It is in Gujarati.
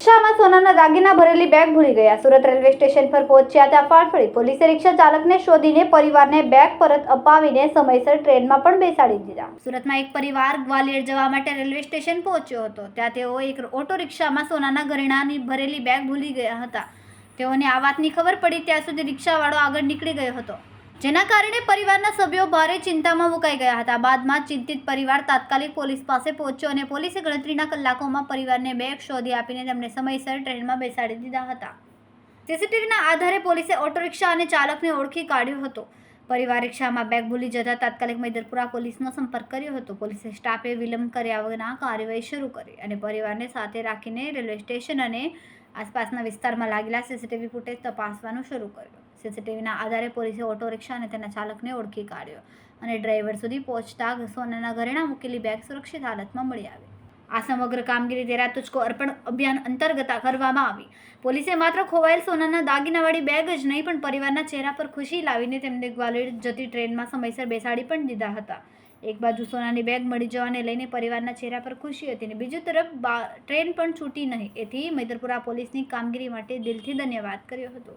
રિક્ષામાં સોનાના દાગીના ભરેલી બેગ ભૂલી ગયા. સુરત રેલવે સ્ટેશન પર પહોંચ્યા ત્યાં ફાટફડી પોલીસે રિક્ષા ચાલકને શોધીને પરિવારને બેગ પરત અપાવીને સમયસર ટ્રેનમાં પણ બેસાડી દીધા. સુરતમાં એક પરિવાર ગ્વાલિયર જવા માટે રેલવે સ્ટેશન પહોંચ્યો હતો. ત્યાં તેઓ એક ઓટો રિક્ષામાં સોનાના ઘરેણાની ભરેલી બેગ ભૂલી ગયા હતા. તેઓને આ વાતની ખબર પડી, ત્યાં સુધી રિક્ષાવાળો આગળ નીકળી ગયો હતો. જેના કારણે પરિવારના સભ્યો ભારે ચિંતામાં મુકાઈ ગયા હતા. બાદમાં ચિંતિત પરિવાર તાત્કાલિક પોલીસ પાસે પહોંચ્યો અને પોલીસે ગણતરીના કલાકોમાં પરિવારને બેગ શોધી આપીને તેમને સમયસર ટ્રેનમાં બેસાડી દીધા હતા. સીસીટીવીના આધારે પોલીસે ઓટો રિક્ષા અને ચાલકને ઓળખી કાઢ્યો હતો. પરિવાર રિક્ષામાં બેગ ભૂલી જતા તાત્કાલિક મૈદરપુરા પોલીસનો સંપર્ક કર્યો હતો. પોલીસે સ્ટાફે વિલંબ કર્યા વગરના કાર્યવાહી શરૂ કરી અને પરિવારને સાથે રાખીને રેલવે સ્ટેશન અને આસપાસના વિસ્તારમાં લાગેલા સીસીટીવી ફૂટેજ તપાસવાનું શરૂ કર્યું. સીસીટીવીના આધારે પોલીસે ઓટો રિક્ષા અને તેના ચાલકને ઓળખી કાઢ્યો અને ડ્રાઈવર સુધી પહોંચતા સોનાના ઘરેણાં મૂકેલી બેગ સુરક્ષિત હાલતમાં મળી આવી. આ સમગ્ર કામગીરી તેરા તુચકો અર્પણ અભિયાન અંતર્ગત કરવામાં આવી. પોલીસે માત્ર ખોવાયેલ સોનાના દાગીનાવાળી બેગ જ નહીં, પણ પરિવારના ચહેરા પર ખુશી લાવીને તેમને ગ્વાલિયર જતી ટ્રેનમાં સમયસર બેસાડી પણ દીધા હતા. એક બાજુ સોનાની બેગ મળી જવાને લઈને પરિવારના ચહેરા પર ખુશી હતી અને બીજી તરફ ટ્રેન પણ છૂટી નહીં. એથી મૈદરપુરા પોલીસની કામગીરી માટે દિલથી ધન્યવાદ કર્યો હતો.